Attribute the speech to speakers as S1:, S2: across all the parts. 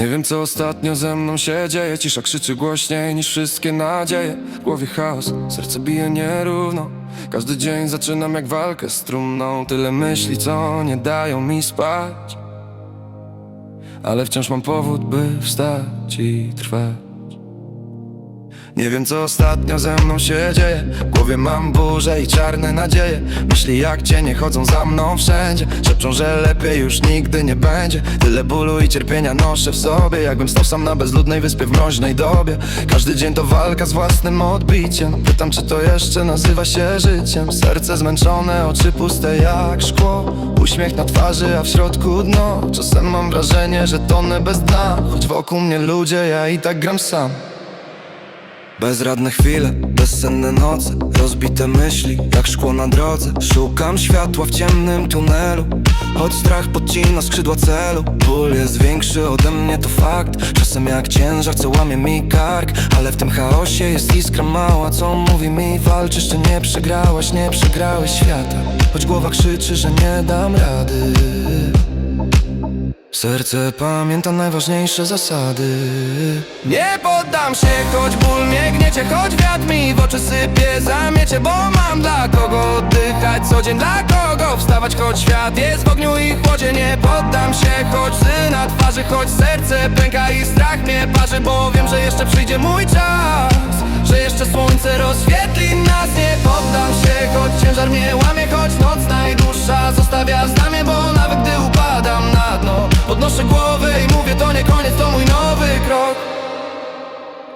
S1: Nie wiem co ostatnio ze mną się dzieje. Cisza krzyczy głośniej niż wszystkie nadzieje. W głowie chaos, serce bije nierówno. Każdy dzień zaczynam jak walkę z trumną. Tyle myśli co nie dają mi spać. Ale wciąż mam powód by wstać i trwać nie wiem co ostatnio ze mną się dzieje. W głowie mam burzę i czarne nadzieje. Myśli jak cienie chodzą za mną wszędzie. Szepczą, że lepiej już nigdy nie będzie. Tyle bólu i cierpienia noszę w sobie. Jakbym stał sam na bezludnej wyspie w mroźnej dobie. Każdy dzień to walka z własnym odbiciem. Pytam czy to jeszcze nazywa się życiem. Serce zmęczone, oczy puste jak szkło. Uśmiech na twarzy, a w środku dno. Czasem mam wrażenie, że tonę bez dna. Choć wokół mnie ludzie, ja i tak gram sam Bezradne chwile, bezsenne noce Rozbite myśli, jak szkło na drodze. Szukam światła w ciemnym tunelu Choć strach podcina skrzydła celu. Ból jest większy ode mnie, to fakt. Czasem jak ciężar, co łamie mi kark. Ale w tym chaosie jest iskra mała Co mówi mi, walcz, jeszcze nie przegrałaś Nie przegrałeś świata. Choć głowa krzyczy, że nie dam rady Serce pamięta najważniejsze zasady. Nie poddam się, choć ból mnie gniecie Choć wiatr mi w oczy sypie, zamiecie Bo mam dla kogo oddychać. Co dzień Dla kogo wstawać, choć świat jest w ogniu i chłodzie. Nie poddam się, choć łzy na twarzy Choć serce pęka i strach mnie parzy Bo wiem, że jeszcze przyjdzie mój czas Że jeszcze słońce rozświetli nas. Nie poddam się, choć ciężar mnie łamie Choć noc najdłuższa zostawia znamie Bo Podnoszę głowę i mówię to nie koniec, to mój nowy krok.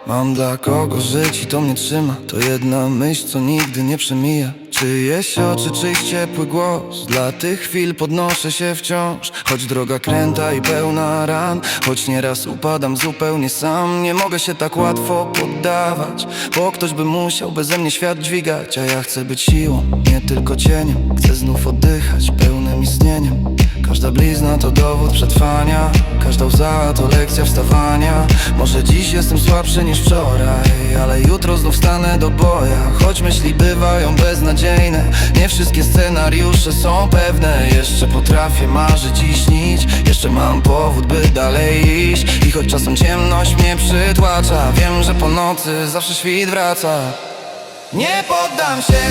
S1: Mam dla kogo żyć i to mnie trzyma. To jedna myśl, co nigdy nie przemija. Czyjeś oczy, czyjś ciepły głos? Dla tych chwil podnoszę się wciąż. Choć droga kręta i pełna ran. Choć nieraz upadam zupełnie sam. Nie mogę się tak łatwo poddawać Bo ktoś by musiał beze mnie świat dźwigać. A ja chcę być siłą, nie tylko cieniem. Chcę znów oddychać pełnym Każda blizna to dowód przetrwania Każda łza to lekcja wstawania. Może dziś jestem słabszy niż wczoraj Ale jutro znów stanę do boja. Choć myśli bywają beznadziejne Nie wszystkie scenariusze są pewne. Jeszcze potrafię marzyć i śnić Jeszcze mam powód by dalej iść. I choć czasem ciemność mnie przytłacza Wiem, że po nocy zawsze świt wraca. Nie poddam się,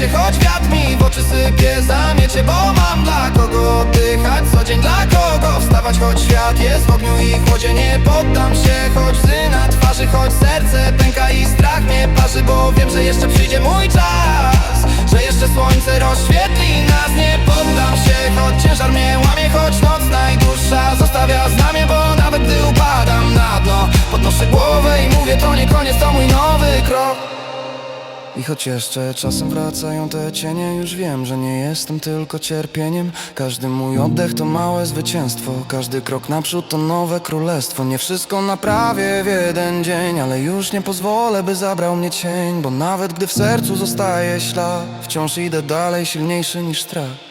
S1: gniecie Choć wiatr mi w oczy sypie, zamiecie Bo mam dla kogo oddychać. Co dzień Dla kogo wstawać, choć świat jest w ogniu i chłodzie Nie poddam się, choć łzy na twarzy Choć serce pęka i strach mnie parzy Bo wiem, że jeszcze przyjdzie mój czas Że jeszcze słońce rozświetli nas. Nie poddam się, choć ciężar mnie łamie Choć noc najdłuższa zostawia znamie Bo nawet gdy upadam na dno Podnoszę głowę i mówię to nie koniec, to mój nowy krok i choć jeszcze czasem wracają te cienie Już wiem, że nie jestem tylko cierpieniem. Każdy mój oddech to małe zwycięstwo Każdy krok naprzód to nowe królestwo. Nie wszystko naprawię w jeden dzień Ale już nie pozwolę, by zabrał mnie cień Bo nawet gdy w sercu zostaje ślad Wciąż idę dalej, silniejszy niż strach